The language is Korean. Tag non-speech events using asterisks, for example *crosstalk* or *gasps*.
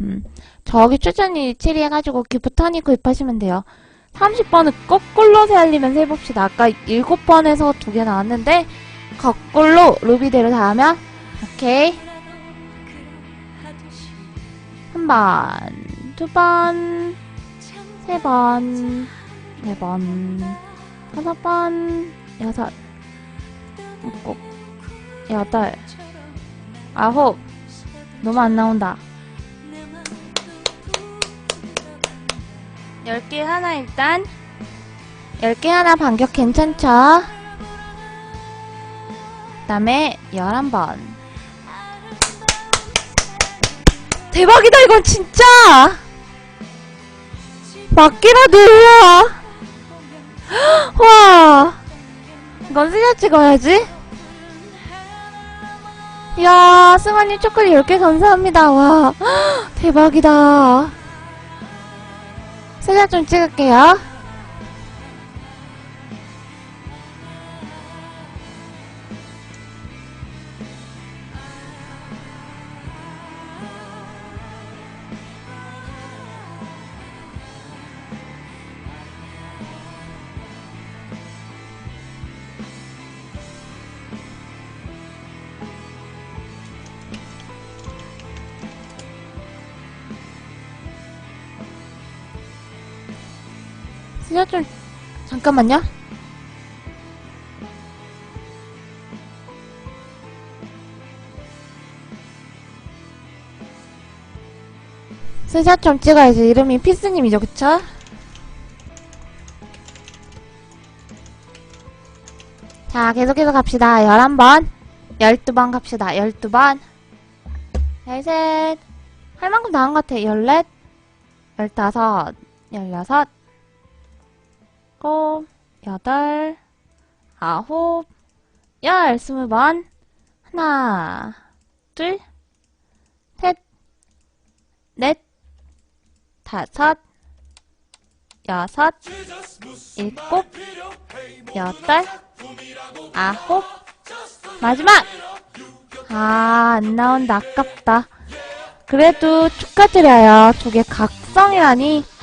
음, 저기 추천이 7위 해가지고 기프터니 구입하시면 돼요. 30번은 거꾸로 세알리면 세봅시다. 아까 7번에서 두개 나왔는데, 거꾸로 루비대로 다 하면, 오케이. 한 번, 두 번, 세 번, 네 번, 다섯 번, 여섯, 일곱, 여덟, 아홉. 너무 안 나온다. 10개 하나 일단. 10개 하나 반격 괜찮죠? 그 다음에 11번. 대박이다 이건 진짜! 맞기라도 *gasps* 와! 이건 스샷 찍어야지. 이야 승환님 초콜릿 10개 감사합니다. 와 *gasps* 대박이다 사진 좀 찍을게요. 좀 잠깐만요. 스샷 좀 찍어야지. 이름이 피스님이죠, 그쵸? 자, 계속해서 갑시다. 11번. 12번 갑시다. 12번. 13. 할 만큼 나온 것 같아. 14. 15. 16. 일곱, 여덟, 아홉, 열, 스무 번. 하나, 둘, 셋, 넷, 다섯, 여섯, 일곱, 여덟, 아홉, 마지막! 아, 안 나온다. 아깝다. 그래도 축하드려요. 저게 각성이라니.